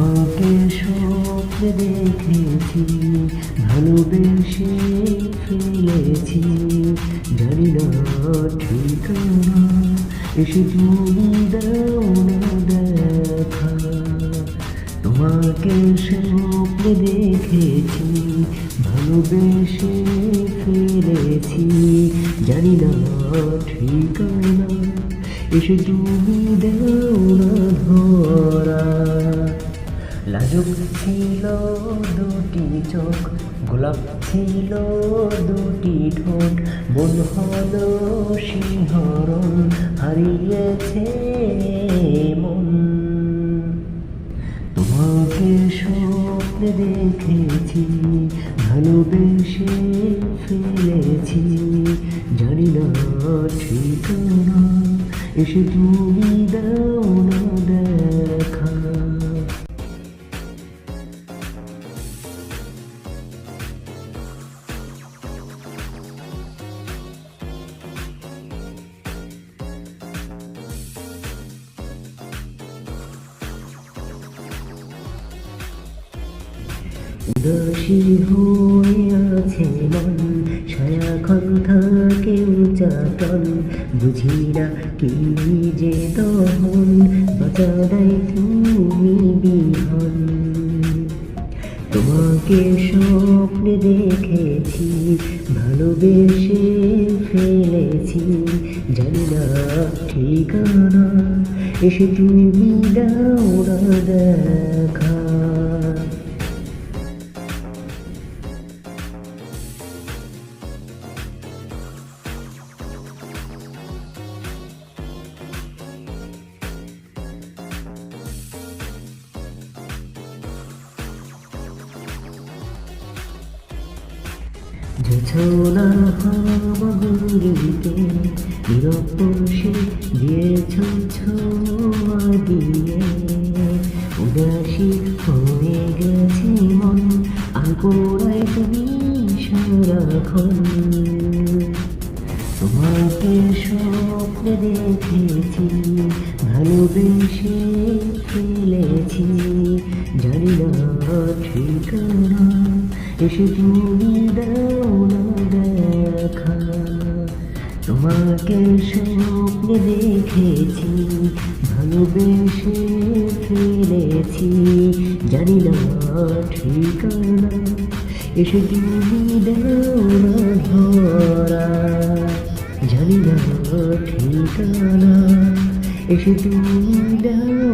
তোমাকে স্বপ্নে দেখেছি, ভালোবেসে ফেলেছি। জানি না ঠিকানা এসে তুমি দাও না দেখা। তোমাকে স্বপ্নে দেখেছি, ভালোবেসে ফেলেছি। জানি না ঠিকানা এসে তুমি দাও না ধরা। লাজুক ছিল দুটি চোখ, গোলাপ ছিল দুটি ঠোঁট মন হলো সিংহরণ, হারিয়েছে মন। তোমাকে স্বপ্নে দেখেছি, ভালোবেসে ফেলেছি, জানি না ঠিকানা এসে তুমি দাও না। উদাসী হয়ে মন সায়াক্ষণ থাকে উচাটন বুঝি না কি যে বাঁচাদাই তুমি বিহন। তোমাকে স্বপ্নে দেখেছি, ভালোবেসে ফেলেছি, জানি না ঠিকানা, এসে তুমি দাও দেখা। ঝোলা হামাগুড়িতে নিরপসে দিয়েছ ছোঁয়া দিয়ে উদাসী হয়ে গেছে মন তুমি সারাক্ষণ তোমাকে স্বপ্নে দেখেছি ভালোবেসে ফেলেছি জানি না ঠিকানা এসে তুমি দাও না দেখা তোমাকে স্বপ্নে দেখেছি ভালোবেসে ফেলেছি জানি না ঠিকানা এসে তুমি দাও না ধরা জানি না ঠিকানা এসে তুমি দাও